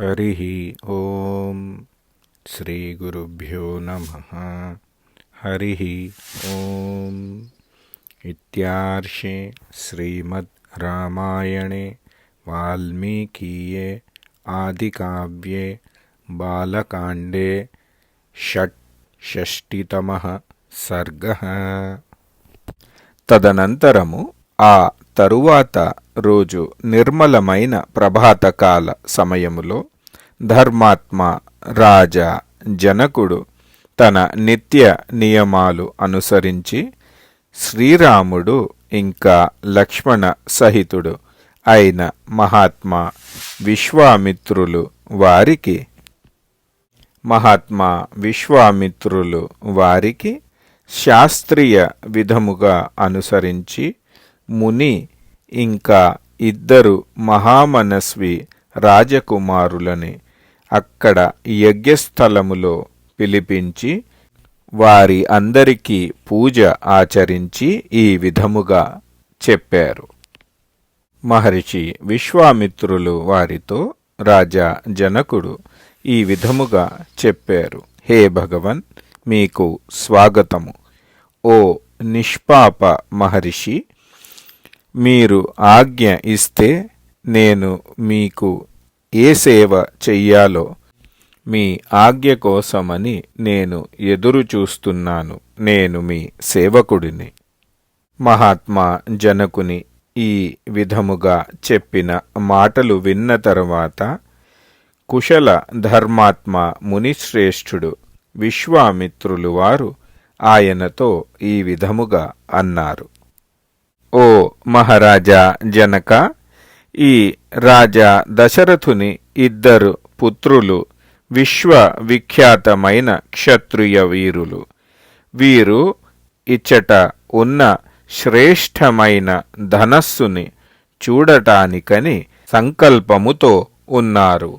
హరి ఓం శ్రీగురుభ్యో నమ హరి ఓం ఇత్యార్షే శ్రీమద్ రామాయణే వాల్మీకీయే ఆదికావ్యే బాలకాండే షట్ షష్టితమః సర్గः తదనంతరము ఆ తరువాత రోజు నిర్మలమైన ప్రభాతకాల సమయములో ధర్మాత్మ రాజా జనకుడు తన నిత్య నియమాలు అనుసరించి శ్రీరాముడు ఇంకా లక్ష్మణ సహితుడు అయిన మహాత్మా విశ్వామిత్రులు వారికి మహాత్మా విశ్వామిత్రులు వారికి శాస్త్రీయ విధముగా అనుసరించి ముని ఇంకా ఇద్దరు మహామనస్వి రాజకుమారులని అక్కడ యజ్ఞస్థలములో పిలిపించి వారి అందరికీ పూజ ఆచరించి ఈ విధముగా చెప్పారు. మహర్షి విశ్వామిత్రులు వారితో రాజా జనకుడు ఈ విధముగా చెప్పారు. హే భగవన్ మీకు స్వాగతము. ఓ నిష్పాప మహర్షి మీరు ఆజ్ఞ ఇస్తే నేను మీకు ఏ సేవ చెయ్యాలో మీ ఆజ్ఞ కోసమని నేను ఎదురు చూస్తున్నాను. నేను మీ సేవకుడిని. మహాత్మా జనకుని ఈ విధముగా చెప్పిన మాటలు విన్న తరువాత కుశల ధర్మాత్మ మునిశ్రేష్ఠుడు విశ్వామిత్రులు వారు ఆయనతో ఈ విధముగా అన్నారు. ఓ మహారాజా జనక ఈ రాజా దశరథుని ఇద్దరు పుత్రులు విశ్వవిఖ్యాతమైన క్షత్రియ వీరులు. వీరు ఇచ్చట ఉన్న శ్రేష్టమైన ధనస్సుని చూడటానికని సంకల్పముతో ఉన్నారు.